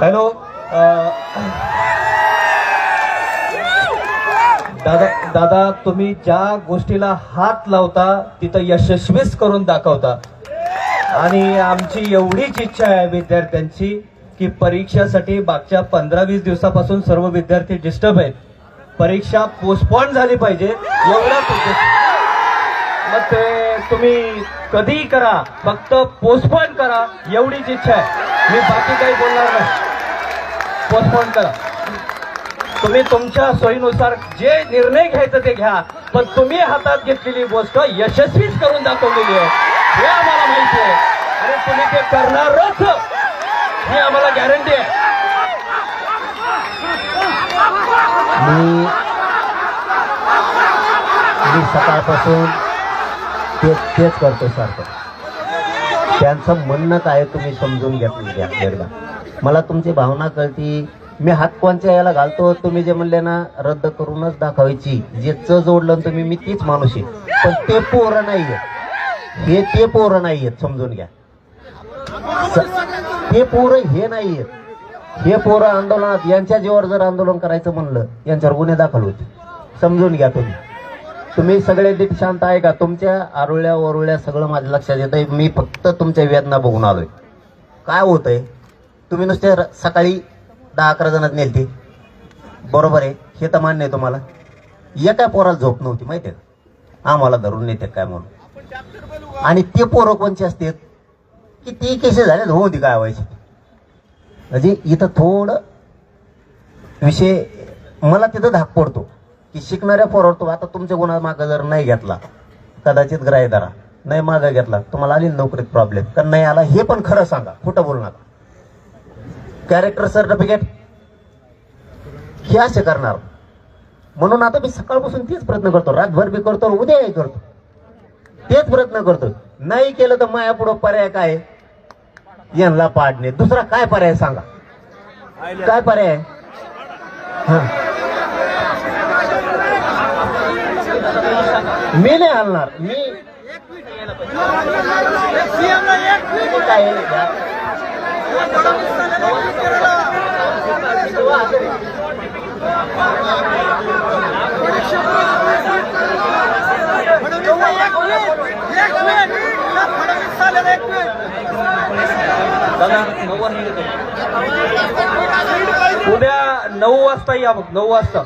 Hello uh, दादा दादा तुम्ही ज्या गोष्टीला हात लावता तिथं यशस्वीच करून दाखवता. आणि आमची एवढीच इच्छा आहे विद्यार्थ्यांची की परीक्षासाठी मागच्या पंधरा वीस दिवसापासून सर्व विद्यार्थी डिस्टर्ब आहेत. परीक्षा पोस्टपॉन झाली पाहिजे. एवढाच मग ते तुम्ही कधीही करा फक्त पोस्टपोन करा एवढीच इच्छा आहे. मी बाकी काही बोलणार नाही. पोस्टपोन करा. तुम्ही तुमच्या सोयीनुसार जे निर्णय घ्यायचं ते घ्या पण तुम्ही हातात घेतलेली गोष्ट यशस्वीच करून दाखवलेली आहे. हे आम्हाला माहिती आहे. आणि तुम्ही ते करणारच. हे आम्हाला गॅरंटी आहे. मी सकाळपासून तेच तेच करतो सारखं त्यांचं म्हणणं काय तुम्ही समजून घ्या एकदा. मला तुमची भावना कळती. मी हात कोणच्या याला घालतो? तुम्ही जे म्हणले ना रद्द करूनच दाखवायची. जे च जोडलं तुम्ही मी तीच माणूस आहे. पण ते पोरं नाही आहेत हे ते पोरं नाही आहेत समजून घ्या. स- ते पोरं हे नाही आहेत हे पोरं आंदोलनात यांच्या जीवावर जर आंदोलन करायचं म्हणलं यांच्यावर गुन्हे दाखल होते समजून घ्या तुम्ही. तुम्ही सगळे नीट शांत आहे का? तुमच्या आरुळ्या वरुळ्या सगळं माझ्या लक्षात येत आहे मी फक्त तुमच्या वेदना बघून आलोय. काय होतंय? तुम्ही नुसते र- सकाळी दहा अकरा जणात नेलते. बरोबर आहे. हे तर मान्य आहे तुम्हाला. एका पोराला झोप नव्हती माहिती आहे का? आम्हाला धरून नेते काय म्हणून. आणि ते पोरं कोणचे असतात? की ते केसेस झाले होती काय व्हायची? म्हणजे इथं थोडं विषय मला तिथं धाक पडतो. की शिकणाऱ्या पोरावर तो आता तुमच्या गुन्हा मागं जर नाही घेतला कदाचित ग्राह्य धरा नाही मागं घेतला तुम्हाला आली नोकरीत प्रॉब्लेम कारण नाही आला हे पण खरं सांगा खोटं बोलू नका. कॅरेक्टर सर्टिफिकेट हे असे करणार. म्हणून आता मी सकाळपासून तेच प्रयत्न करतो रातभर बी करतो उद्याही करतो. तेच प्रयत्न करतो. नाही केलं तर माया पुढं पर्याय काय? यांना पाडणे. दुसरा काय पर्याय सांगा? काय पर्याय? हा. मी नाही हलणार मी काय उद्या नऊ वाजता या बघ नऊ वाजता.